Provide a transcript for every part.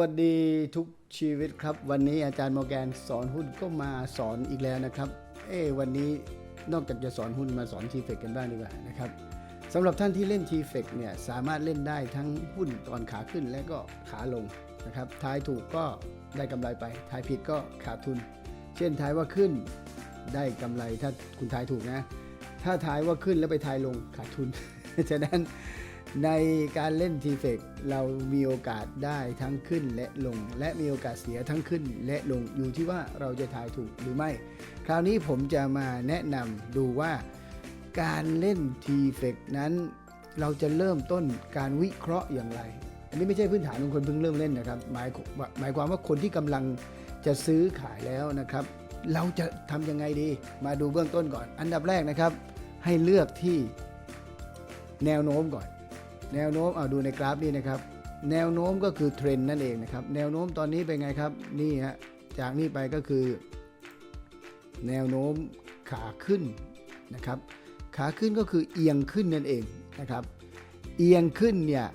วัสดีทุกชีวิตครับ วันนี้อาจารย์โมแกนสอนหุ้นก็มาสอนอีกแล้วนะครับ เอ้วันนี้นอกจากจะสอนหุ้นมาสอนทีเฟกกันบ้างดีกว่านะครับสำหรับท่านที่เล่นทีเฟกเนี่ยสามารถเล่นได้ทั้งหุ้นตอนขาขึ้นและก็ขาลงนะครับทายถูกก็ได้กำไรไปทายผิดก็ขาดทุน เช่นทายว่าขึ้นได้กำไรถ้าคุณทายถูกนะ ถ้าทายว่าขึ้นแล้วไปทายลงขาดทุนฉะนั้น ในการเล่นทีเฟกเรามีโอกาสได้ทั้งขึ้นและลง และมีโอกาสเสียทั้งขึ้นและลงอยู่ที่ว่าเราจะทายถูกหรือไม่ คราวนี้ผมจะมาแนะนำดูว่าการเล่นทีเฟกนั้นเราจะเริ่มต้นการวิเคราะห์อย่างไร อันนี้ไม่ใช่พื้นฐานของคนเพิ่งเริ่มเล่นนะครับ หมายหมายความว่าคนที่กำลังจะซื้อขายแล้วนะครับ เราจะทำยังไงดี มาดูเบื้องต้นก่อน อันดับแรกนะครับ ให้เลือกที่แนวโน้มก่อน แนวโน้มเอาดูในกราฟนี่นะครับ แนวโน้มก็คือเทรนด์นั่นเองนะครับ แนวโน้มตอนนี้เป็นไงครับ นี่ฮะ จากนี้ไปก็คือ แนวโน้มขาขึ้นนะครับ ขาขึ้นก็คือเอียงขึ้นนั่นเองนะครับ เอียงขึ้นเนี่ย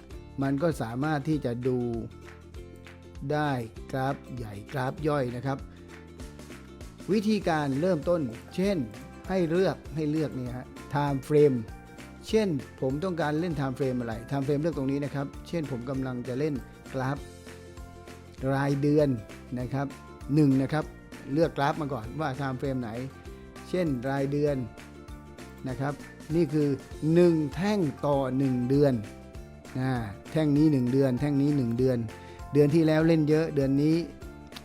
มันก็สามารถที่จะดูได้กราฟใหญ่กราฟย่อยนะครับ วิธีการเริ่มต้น เช่นให้เลือกให้เลือกเนี่ยฮะ time frame เช่นผมต้องการเล่น time frame อะไร time frame เลือกตรงนี้นะครับ เช่นผมกำลังจะเล่นกราฟ รายเดือนนะครับหนึ่งนะครับ เลือกกราฟมาก่อนว่า time frame ไหน เช่นรายเดือนนะครับ นี่คือ 1 แท่งต่อ 1 เดือนนะแท่งนี้ 1 เดือน แท่งนี้ 1 เดือน เดือนที่แล้วเล่นเยอะเดือนนี้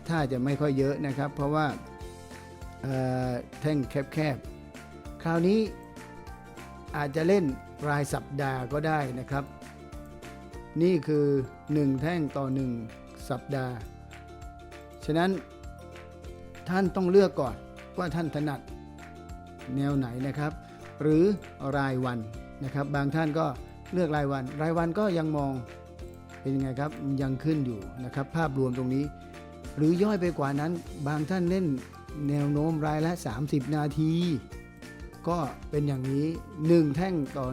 ถ้าจะไม่ค่อยเยอะนะครับ เพราะว่าแท่งแคบๆคราวนี้ อาจจะเล่นรายสัปดาห์ก็ได้นะครับ นี่คือ 1 แท่งต่อ 1 สัปดาห์ ฉะนั้นท่านต้องเลือกก่อนว่าท่านถนัดแนวไหนนะครับ หรือรายวันนะครับ บางท่านก็เลือกรายวัน รายวันก็ยังมองเป็นยังไงครับยังขึ้นอยู่นะครับ ภาพรวมตรงนี้ หรือย่อยไปกว่านั้น บางท่านเล่นแนวโน้มรายละ 30 นาที ก็เป็นอย่างนี้ 1 แท่งต่อ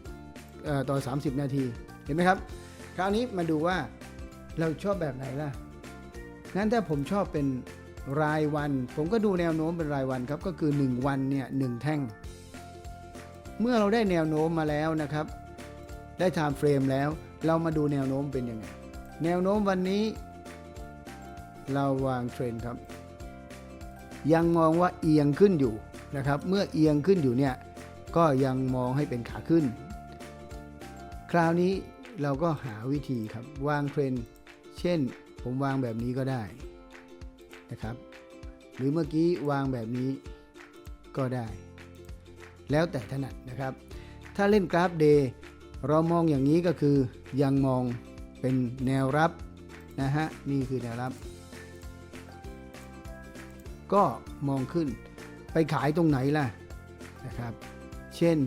1เอ่อต่อ 30 นาทีเห็นไหมครับ คราวนี้มาดูว่าเราชอบแบบไหนล่ะงั้นถ้าผมชอบเป็นรายวัน ผมก็ดูแนวโน้มเป็นรายวันครับก็คือ 1 วันเนี่ยหแท่ง เมื่อเราได้แนวโน้มมาแล้วนะครับ ได้ time frame แล้ว เรามาดูแนวโน้มเป็นยังไงแนวโน้มวันนี้ เราวางเทรนด์ครับ ยังมองว่าเอียงขึ้นอยู่ นะครับ เมื่อเอียงขึ้นอยู่เนี่ยก็ยังมองให้เป็นขาขึ้น คราวนี้เราก็หาวิธีครับวางเทรนเช่น ผมวางแบบนี้ก็ได้นะครับ หรือเมื่อกี้วางแบบนี้ก็ได้ แล้วแต่ถนัดนะครับ ถ้าเล่นกราฟเดย์เรามองอย่างนี้ก็คือยังมองเป็นแนวรับนะฮะนี่คือแนวรับ ก็มองขึ้น ไปขายตรงไหนล่ะนะครับ เช่น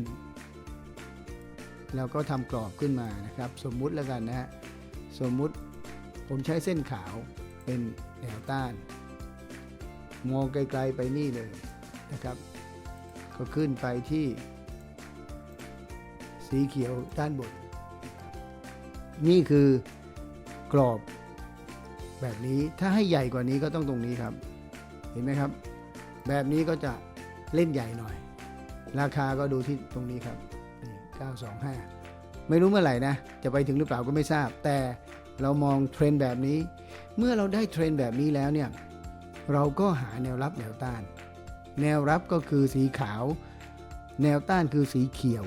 เราก็ทำกรอบขึ้นมานะครับ สมมุติแล้วกันนะฮะสมมุติผมใช้เส้นขาวเป็นแนวต้าน มองไกลๆไปนี่เลยนะครับ ก็ขึ้นไปที่ สีเขียวด้านบน นี่คือกรอบแบบนี้ถ้าให้ใหญ่กว่านี้ก็ต้องตรงนี้ครับ เห็นไหมครับ แบบนี้ก็จะเล่นใหญ่หน่อย ราคาก็ดูที่ตรงนี้ครับนี่925 ไม่รู้เมื่อไหร่นะ จะไปถึงหรือเปล่าก็ไม่ทราบ แต่เรามองเทรนด์แบบนี้ เมื่อเราได้เทรนด์แบบนี้แล้วเนี่ย เราก็หาแนวรับแนวต้าน แนวรับก็คือสีขาว แนวต้านคือสีเขียว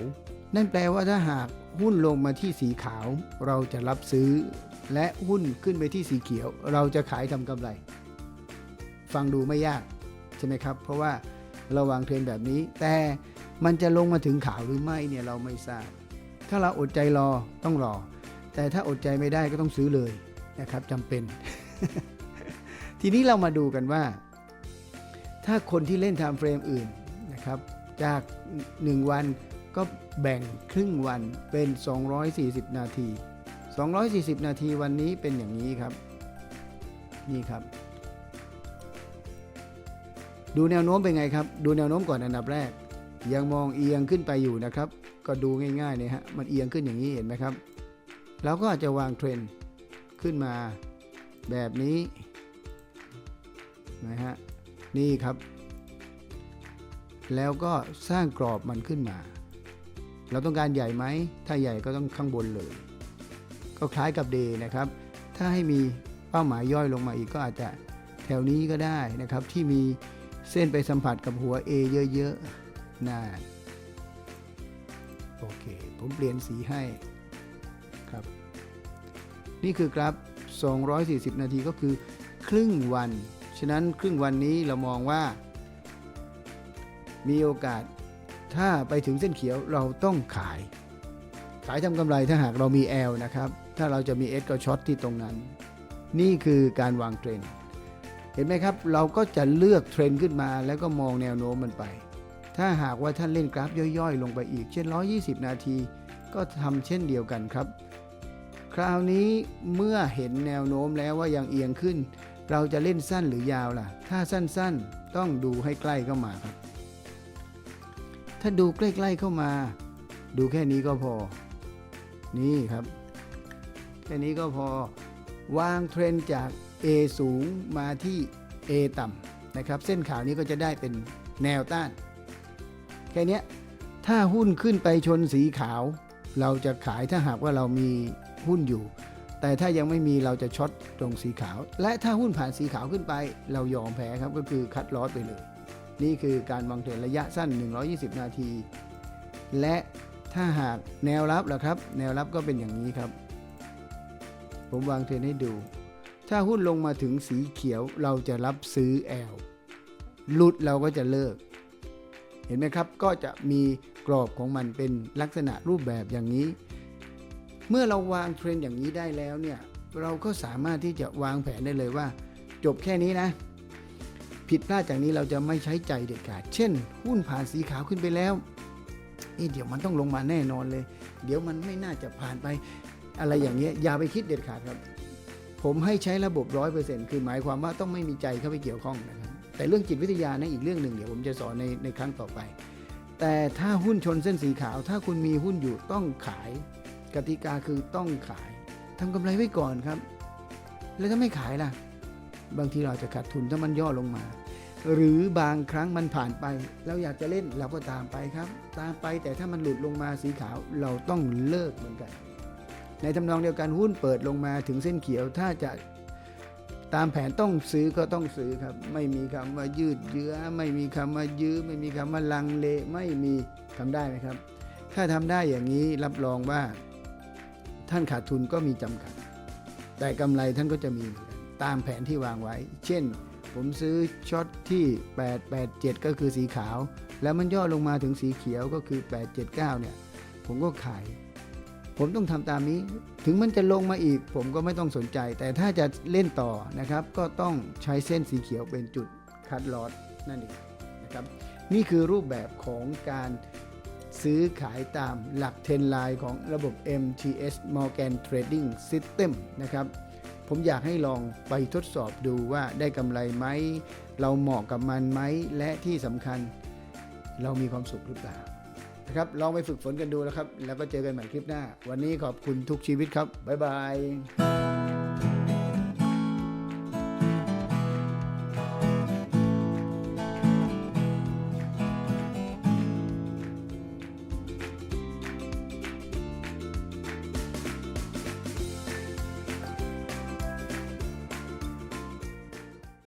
นั่นแปลว่าถ้าหากหุ้นลงมาที่สีขาว เราจะรับซื้อ และหุ้นขึ้นไปที่สีเขียว เราจะขายทำกำไร ฟังดูไม่ยาก ใช่ไหมครับ เพราะว่าเราวางเทรนแบบนี้ แต่มันจะลงมาถึงขาวหรือไม่เนี่ยเราไม่ทราบ ถ้าเราอดใจรอต้องรอ แต่ถ้าอดใจไม่ได้ก็ต้องซื้อเลยนะครับจำเป็น ทีนี้เรามาดูกันว่า ถ้าคนที่เล่น time frame อื่นนะครับจาก 1 วันก็แบ่งครึ่งวันเป็น 240 นาที 240 นาทีวันนี้เป็นอย่างนี้ครับ นี่ครับ ดูแนวโน้มเป็นไงครับ ดูแนวโน้มก่อนอันดับแรก ยังมองเอียงขึ้นไปอยู่นะครับ ก็ดูง่ายๆเนี่ยฮะ มันเอียงขึ้นอย่างนี้เห็นไหมครับ แล้วก็อาจจะวางเทรนด์ขึ้นมาแบบนี้นะฮะ นี่ครับ แล้วก็สร้างกรอบมันขึ้นมา เราต้องการใหญ่ไหม ถ้าใหญ่ก็ต้องข้างบนเลย ก็คล้ายกับเดย์นะครับ ถ้าให้มีเป้าหมายย่อยลงมาอีกก็อาจจะแถวนี้ก็ได้นะครับที่มี เส้นไปสัมผัสกับหัว A เยอะๆน่าโอเค ผมเปลี่ยนสีให้ครับ นี่คือกราฟ 240 นาทีก็คือครึ่งวัน ฉะนั้นครึ่งวันนี้เรามองว่า มีโอกาสถ้าไปถึงเส้นเขียวเราต้องขาย ขายทำกำไรถ้าหากเรามี L นะครับ ถ้าเราจะมี S ก็ช็อตที่ตรงนั้น นี่คือการวางเทรนด์ เห็นไหมครับ เราก็จะเลือกเทรนด์ขึ้นมาแล้วก็มองแนวโน้มมันไป ถ้าหากว่าท่านเล่นกราฟย่อยๆ ลงไปอีก เช่น 120 นาที ก็ทำเช่นเดียวกันครับ คราวนี้เมื่อเห็นแนวโน้มแล้วว่ายังเอียงขึ้น เราจะเล่นสั้นหรือยาวล่ะ ถ้าสั้นๆ ต้องดูให้ใกล้เข้ามาครับ ถ้าดูใกล้ๆเข้ามา ดูแค่นี้ก็พอ นี่ครับ แค่นี้ก็พอ วางเทรนจาก A สูงมาที่ A ต่ำนะครับ เส้นขาวนี้ก็จะได้เป็นแนวต้าน แค่นี้ถ้าหุ้นขึ้นไปชนสีขาว เราจะขายถ้าหากว่าเรามีหุ้นอยู่ แต่ถ้ายังไม่มีเราจะช็อตตรงสีขาว และถ้าหุ้นผ่านสีขาวขึ้นไป เรายอมแพ้ครับก็คือคัดลอสไปเลย นี่คือการวางเทรนระยะสั้น 120 นาที และถ้าหากแนวรับล่ะครับ แนวรับก็เป็นอย่างนี้ครับ ผมวางเทรนให้ดู ถ้าหุ้นลงมาถึงสีเขียวเราจะรับซื้อ L หลุดเราก็จะเลิก เห็นไหมครับ ก็จะมีกรอบของมันเป็นลักษณะรูปแบบอย่างนี้ เมื่อเราวางเทรนด์อย่างนี้ได้แล้วเนี่ยเราก็สามารถที่จะวางแผนได้เลยว่า จบแค่นี้นะ ผิดพลาดจากนี้เราจะไม่ใช้ใจเด็ดขาด เช่น หุ้นผ่านสีขาวขึ้นไปแล้วเอ๊เดี๋ยวมันต้องลงมาแน่นอนเลย เดี๋ยวมันไม่น่าจะผ่านไป อะไรอย่างเงี้ยอย่าไปคิดเด็ดขาดครับ ผมให้ใช้ระบบร้อยเปอร์เซ็นต์คือหมายความว่าต้องไม่มีใจเข้าไปเกี่ยวข้องนะครับแต่เรื่องจิตวิทยานะอีกเรื่องหนึ่งเดี๋ยวผมจะสอนในในครั้งต่อไป แต่ถ้าหุ้นชนเส้นสีขาว ถ้าคุณมีหุ้นอยู่ต้องขาย กติกาคือต้องขายทำกำไรไว้ก่อนครับ แล้วถ้าไม่ขายล่ะ บางทีเราจะขาดทุนถ้ามันย่อลงมา หรือบางครั้งมันผ่านไป เราอยากจะเล่นเราก็ตามไปครับ ตามไปแต่ถ้ามันหลุดลงมาสีขาวเราต้องเลิกเหมือนกัน ในทำนองเดียวกันหุ้นเปิดลงมาถึงเส้นเขียวถ้าจะตามแผนต้องซื้อก็ต้องซื้อครับ ไม่มีคำว่ายืดเยื้อ ไม่มีคำว่ายื้อ ไม่มีคำว่าลังเลไม่มีทำได้ไหมครับ ถ้าทำได้อย่างนี้รับรองว่า ท่านขาดทุนก็มีจำกัด แต่กำไรท่านก็จะมีตามแผนที่วางไว้ เช่น ผมซื้อช็อตที่ 887 ก็คือสีขาว แล้วมันย่อลงมาถึงสีเขียวก็คือ 879 เนี่ย ผมก็ขาย ผมต้องทำตามนี้ ถึงมันจะลงมาอีก ผมก็ไม่ต้องสนใจ แต่ถ้าจะเล่นต่อนะครับ ก็ต้องใช้เส้นสีเขียวเป็นจุดคัดลอสนั่นเองนะครับ นี่คือรูปแบบของการซื้อขายตามหลักเทรนไลน์ของระบบ MTS Morgan Trading System นะครับ ผมอยากให้ลองไปทดสอบดูว่าได้กำไรไหม เราเหมาะกับมันไหม และที่สำคัญเรามีความสุขหรือเปล่า นะครับลองไปฝึกฝนกันดูนะครับ แล้วก็เจอกันใหม่คลิปหน้า วันนี้ขอบคุณทุกชีวิตครับบ๊ายบาย